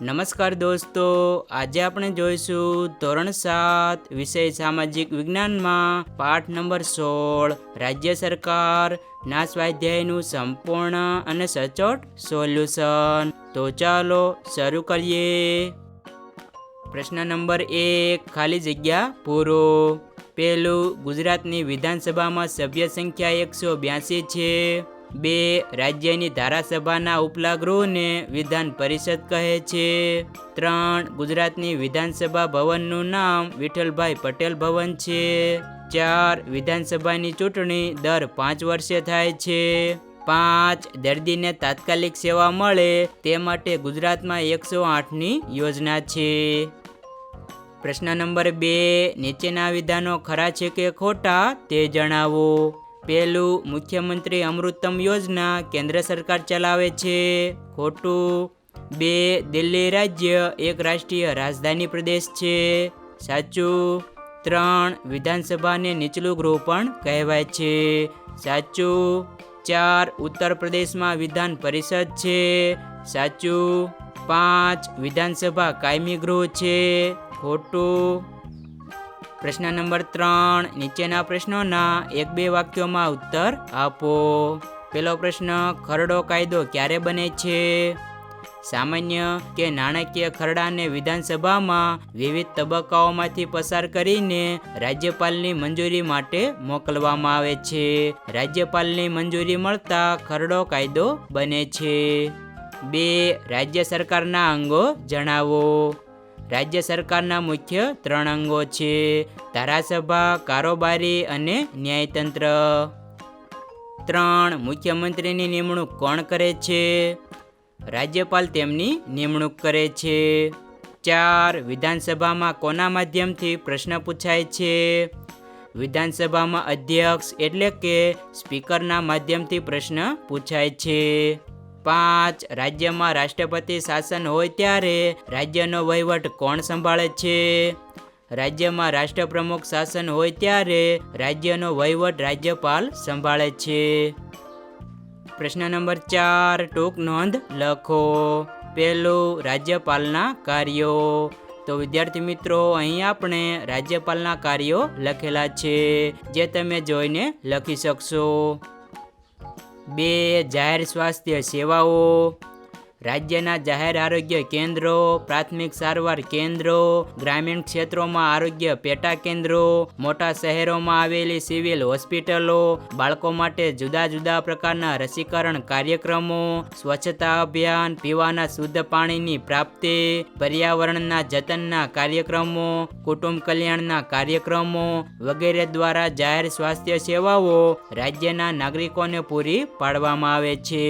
નમસ્કાર દોસ્તો, આજે આપણે જોઈશું ધોરણ સાત વિષય સામાજિક વિજ્ઞાનમાં, પાઠ નંબર સોળ, રાજ્ય સરકાર ના સ્વાધ્યાયનું સંપૂર્ણ અને સચોટ સોલ્યુશન. તો ચાલો શરૂ કરીએ. પ્રશ્ન નંબર એક, ખાલી જગ્યા પૂરો. પહેલું ગુજરાતની વિધાનસભામાં સભ્ય સંખ્યા એકસો બ્યાસી છે. બે રાજ્યની ધારાસભાના ઉપલા ગૃહને વિધાન પરિષદ કહે છે. ત્રણ, ગુજરાતની વિધાનસભા ભવનનું નામ વિઠ્ઠલભાઈ પટેલ ભવન છે. ચાર, વિધાનસભાની ચૂંટણી દર પાંચ વર્ષે થાય છે. પાંચ, દર્દીને તાત્કાલિક સેવા મળે તે માટે ગુજરાતમાં એકસો આઠની યોજના છે. પ્રશ્ન નંબર બે, નીચેના વિધાનો ખરા છે કે ખોટા તે જણાવો. પહેલું મુખ્યમંત્રી અમૃતમ યોજના કેન્દ્ર સરકાર ચલાવે છે. ખોટું. બે, દિલ્હી રાજ્ય એક રાષ્ટ્રીય રાજધાની પ્રદેશ છે. સાચું. ત્રણ, વિધાનસભાને નીચલું ગૃહ પણ કહેવાય છે. સાચું. ચાર, ઉત્તર પ્રદેશમાં વિધાન પરિષદ છે. સાચું. પાંચ, વિધાનસભા કાયમી ગૃહ છે. ખોટું. પ્રશ્ન નંબર ત્રણ, નીચેના પ્રશ્નોના એક બે વાક્યોમાં ઉત્તર આપો. પેલો પ્રશ્ન, ખરડો કાયદો ક્યારે બને છે? સામાન્ય કે નાણાકીય ખરડાને વિધાનસભામાં વિવિધ તબક્કાઓમાંથી પસાર કરીને રાજ્યપાલની મંજૂરી માટે મોકલવામાં આવે છે. રાજ્યપાલની મંજૂરી મળતા ખરડો કાયદો બને છે. બે, રાજ્ય સરકારના અંગો જણાવો. રાજ્ય સરકારના મુખ્ય ત્રણ અંગો છે. ધારાસભા, કારોબારી અને ન્યાયતંત્ર. ત્રણ, મુખ્યમંત્રીની નિમણૂક કોણ કરે છે? રાજ્યપાલ તેમની નિમણૂક કરે છે. ચાર, વિધાનસભામાં કોના માધ્યમથી પ્રશ્ન પૂછાય છે? વિધાનસભામાં અધ્યક્ષ એટલે કે સ્પીકરના માધ્યમથી પ્રશ્ન પૂછાય છે. પાંચ. રાજ્યમાં રાષ્ટ્રપતિ શાસન હોય ત્યારે રાજ્યનો વહીવટ કોણ સંભાળે છે? રાજ્યમાં રાષ્ટ્રપ્રમુખ શાસન હોય ત્યારે રાજ્યનો વહીવટ રાજ્યપાલ સંભાળે છે. પ્રશ્ન નંબર ચાર. ટૂંક નોંધ લખો. પહેલું, રાજ્યપાલના કાર્યો. તો વિદ્યાર્થી મિત્રો, અહીં આપણે રાજ્યપાલના કાર્યો લખેલા છે, જે તમે જોઈને લખી શકશો. બે જાહેર સ્વાસ્થ્ય સેવાઓ. રાજ્યના જાહેર આરોગ્ય કેન્દ્રો, પ્રાથમિક સારવાર કેન્દ્રો, ગ્રામીણ ક્ષેત્રોમાં આરોગ્ય પેટા કેન્દ્રો, મોટા શહેરોમાં આવેલી સિવિલ હોસ્પિટલો, બાળકો માટે જુદા જુદા પ્રકારના રસીકરણ કાર્યક્રમો, સ્વચ્છતા અભિયાન, પીવાના શુદ્ધ પાણીની પ્રાપ્તિ, પર્યાવરણના જતનના કાર્યક્રમો, કુટુંબ કલ્યાણના કાર્યક્રમો વગેરે દ્વારા જાહેર સ્વાસ્થ્ય સેવાઓ રાજ્યના નાગરિકોને પૂરી પાડવામાં આવે છે.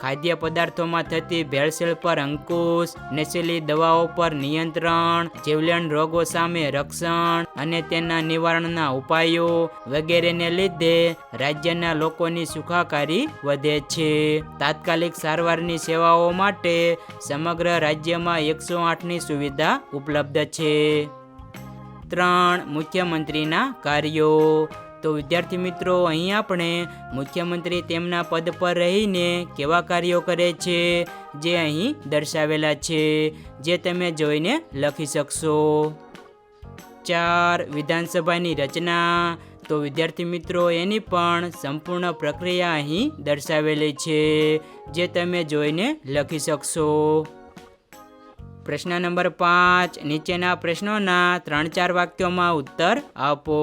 ખાદ્ય પદાર્થોમાં થતી ભેળસેળ પર અંકુશ, નશીલી દવાઓ પર નિયંત્રણ, જીવલેણ રોગો સામે રક્ષણ અને તેના નિવારણના ઉપાયો વગેરેને લીધે રાજ્યના લોકોની સુખાકારી વધે છે. તાત્કાલિક સારવારની સેવાઓ માટે સમગ્ર રાજ્યમાં એકસો આઠની સુવિધા ઉપલબ્ધ છે. ત્રણ મુખ્યમંત્રીના કાર્યો. તો વિદ્યાર્થી મિત્રો, અહીં આપણે મુખ્યમંત્રી તેમના પદ પર રહીને કેવા કાર્યો કરે છે, જે અહીં દર્શાવેલા છે, જે તમે જોઈને લખી શકશો. ચાર વિધાનસભાની રચના. તો વિદ્યાર્થી મિત્રો, એની પણ સંપૂર્ણ પ્રક્રિયા અહીં દર્શાવેલી છે, જે તમે જોઈને લખી શકશો. પ્રશ્ન નંબર પાંચ. નીચેના પ્રશ્નોના ત્રણ ચાર વાક્યોમાં ઉત્તર આપો.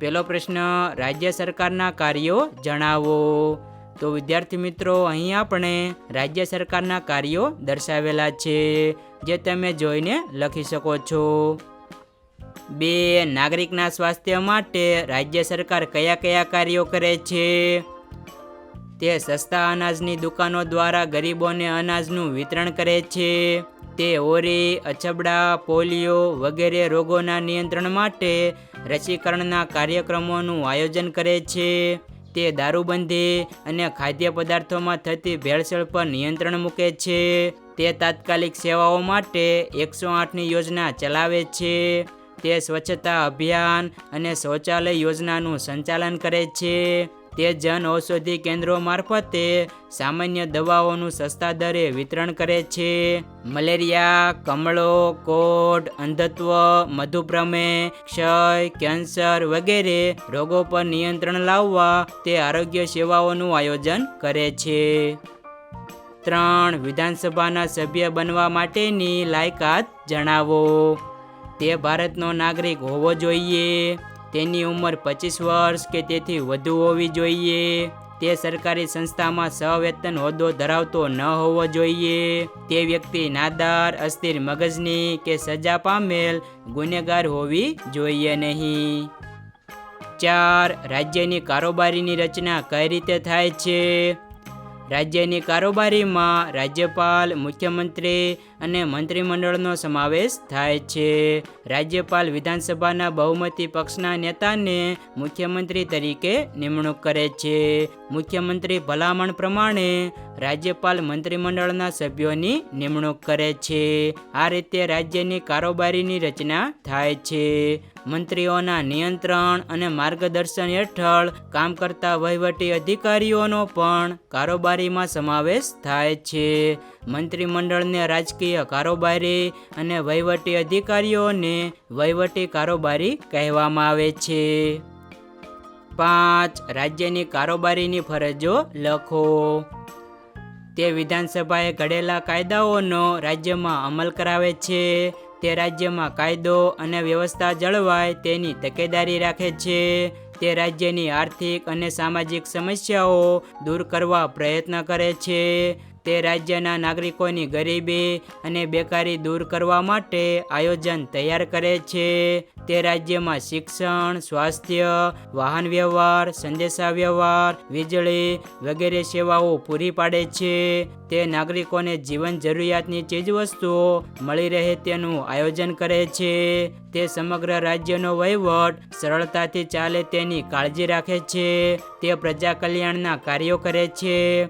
પહેલો પ્રશ્ન, રાજ્ય સરકારના કાર્યો જણાવો. તો વિદ્યાર્થી મિત્રો, અહીં આપણે રાજ્ય સરકારના કાર્યો દર્શાવેલા છે, જે તમે જોઈને લખી શકો છો. બે, નાગરિકના સ્વાસ્થ્ય માટે રાજ્ય સરકાર કયા કયા કાર્યો કરે છે? તે સસ્તા અનાજની દુકાનો દ્વારા ગરીબોને અનાજનું વિતરણ કરે છે. તે ઓરી અછબડા પોલિયો વગેરે રોગોના નિયંત્રણ માટે રસીકરણના કાર્યક્રમોનું આયોજન કરે છે. તે દારૂબંધી અને ખાદ્ય પદાર્થોમાં થતી ભેળસેળ પર નિયંત્રણ મૂકે છે. તે તાત્કાલિક સેવાઓ માટે એકસો આઠની યોજના ચલાવે છે. તે સ્વચ્છતા અભિયાન અને શૌચાલય યોજનાનું સંચાલન કરે છે. તે જન ઔષધિ કેન્દ્રો મારફતે સામાન્ય દવાઓનું સસ્તા દરે વિતરણ કરે છે. મલેરિયા, કમળો, કોઢ, અંધત્વ, મધુપ્રમેહ, ક્ષય, કેન્સર વગેરે રોગો પર નિયંત્રણ લાવવા તે આરોગ્ય સેવાઓનું આયોજન કરે છે. ત્રણ, વિધાનસભાના સભ્ય બનવા માટેની લાયકાત જણાવો. તે ભારતનો નાગરિક હોવો જોઈએ. તેની ઉંમર પચીસ વર્ષ કે તેથી વધુ હોવી જોઈએ. તે સરકારી સંસ્થામાં સહવેતન હોદ્દો ધરાવતો ન હોવો જોઈએ. તે વ્યક્તિ નાદાર, અસ્થિર મગજની કે સજા પામેલ ગુનેગાર હોવી જોઈએ નહીં. ચાર, રાજ્યની કારોબારીની રચના કઈ રીતે થાય છે? રાજ્યની કારોબારીમાં રાજ્યપાલ, મુખ્યમંત્રી અને મંત્રીમંડળનો સમાવેશ થાય છે. રાજ્યપાલ વિધાનસભાના બહુમતી પક્ષના નેતાને મુખ્યમંત્રી તરીકે નિમણૂક કરે છે. મુખ્યમંત્રી ભલામણ પ્રમાણે રાજ્યપાલ મંત્રીમંડળના સભ્યોની નિમણૂક કરે છે. આ રીતે રાજ્યની કારોબારીની રચના થાય છે. મંત્રીઓના નિયંત્રણ અને માર્ગદર્શન હેઠળ કામ કરતા વહીવટી અધિકારીઓનો પણ કારોબારીમાં સમાવેશ થાય છે. મંત્રીમંડળને રાજકીય કારોબારી અને વહીવટી અધિકારીઓને વહીવટી કારોબારી કહેવામાં આવે છે. પાંચ. રાજ્યની કારોબારીની ફરજો લખો. તે વિધાનસભાએ ઘડેલા કાયદાઓનો રાજ્યમાં અમલ કરાવે છે. તે રાજ્યમાં કાયદો અને વ્યવસ્થા જળવાય તેની તકેદારી રાખે છે. તે રાજ્યની આર્થિક અને સામાજિક સમસ્યાઓ દૂર કરવા પ્રયત્ન કરે છે. તે રાજ્યના નાગરિકોની ગરીબી અને બેકારી દૂર કરવા માટે આયોજન તૈયાર કરે છે. તે રાજ્યમાં શિક્ષણ, સ્વાસ્થ્ય, વાહન વ્યવહાર સંદેશા વ્યવહાર વીજળી વગેરે સેવાઓ પૂરી પાડે છે. તે નાગરિકોને જીવન જરૂરિયાતની ચીજવસ્તુઓ મળી રહે તેનું આયોજન કરે છે. તે સમગ્ર રાજ્યનો વહીવટ સરળતાથી ચાલે તેની કાળજી રાખે છે. તે પ્રજા કલ્યાણના કાર્યો કરે છે.